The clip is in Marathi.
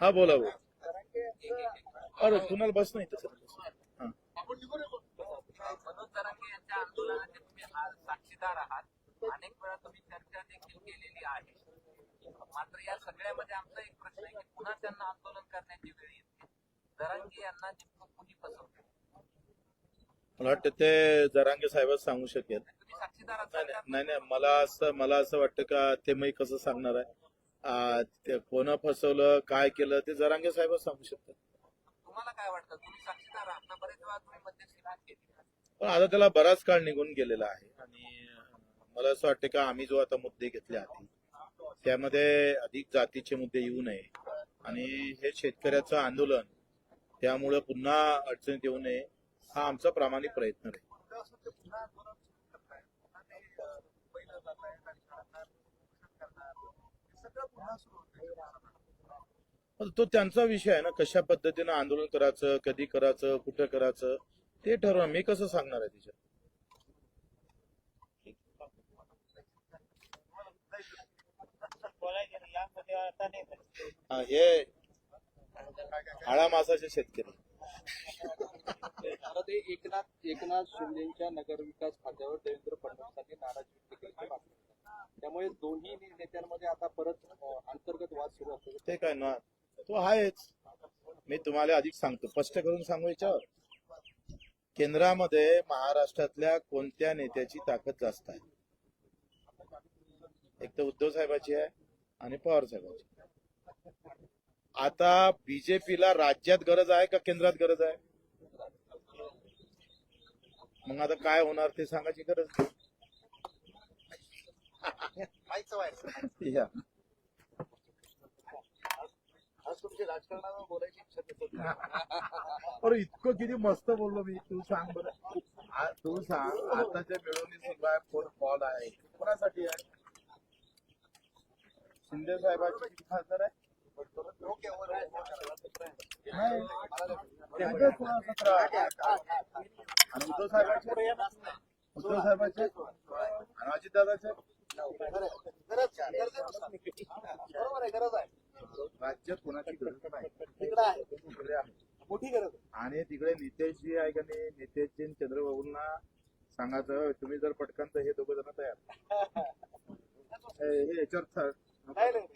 हा बोला बोला. अरे कुणाला बस नाही तसं. मनोज जरांगे यांच्या आंदोलनाचे तुम्ही साक्षीदार आहात. अनेक वेळा तुम्ही चर्चा देखील केलेली आहे. मात्र या सगळ्यामध्ये आमचा एक प्रश्न आहे की पुन्हा त्यांना आंदोलन करण्याची वेळ येते जरांगे यांना नेमकं कुणी फसवलं? मला वाटतं ते जरांगे साहेबच सांगू शकेल. नाही नाही, मला असं मला असं वाटतं का ते मी कसं सांगणार आहे? कोण फसवलं काय केलं ते जरांगे साहेबच सांगू शकतात. तुम्हाला काय वाटतं? तुम्ही साक्षीदार आहात ना बरेच वेळा तुम्ही मध्यस्थी भाग घेतली पण आता त्याला बराच काळ निघून गेलेला आहे आणि मला असं वाटतं का आम्ही जो आता मुद्दे घेतले हाती त्यामध्ये अधिक जातीचे मुद्दे येऊ नये. आणि हे शेतकऱ्याचं आंदोलन त्यामुळे पुन्हा अडचणीत येऊ नये हा आमचा प्रामाणिक प्रयत्न आहे. तो त्यांचा विषय आहे ना कशा पद्धतीनं आंदोलन करायचं कधी करायचं कुठं करायचं ते ठरवा. मी कसं सांगणार आहे तिच्या हे आळा मासाचे शेतकरी. एकनाथ एकनाथ शिंदेच्या नगरविकास खात्यावर देवेंद्र फडणवीसांनी नाराजी व्यक्त केली. त्यामुळे दोन्ही नेत्यांमध्ये आता परत अंतर्गत वाद सुरू असतो. ते काय ना तो आहेच. मी तुम्हाला अधिक सांगतो. स्पष्ट करून सांगू याच्यावर. केंद्रामध्ये महाराष्ट्रातल्या कोणत्या नेत्याची ताकद जास्त आहे? एक तर उद्धव साहेबाची आहे आणि पवार साहेबाची. आता बीजेपीला राज्यात गरज आहे का केंद्रात गरज आहे? मग आता काय होणार ते सांगायची गरज नाही. या. आज तुमची राजकारणावर बोलायची इच्छा अरे इतकं किती मस्त बोललो मी. तू सांग बरं. आ- तू सांग. आताच्या मिळवणीशिवाय फोन कॉल आहे. कोणासाठी आहे? शिंदे साहेबांची किती खासदार आहे? नाही. त्यांचे सोळा सतरा आणि उद्धव साहेबांचे? उद्धव साहेबांचे? आणि अजितदादाचे? बरोबर आहे गरज आहे राज्यात कोणाची गरज नाही. तिकडे आहे तिकडे आहे. मोठी गरज आहे. आणि तिकडे नितेशजी आहे का नाही नितेशजी चंद्रबाबूंना सांगायचं तुम्ही जर पटकन तर हे दोघं जण तयार. हे हे याच्यावर नाही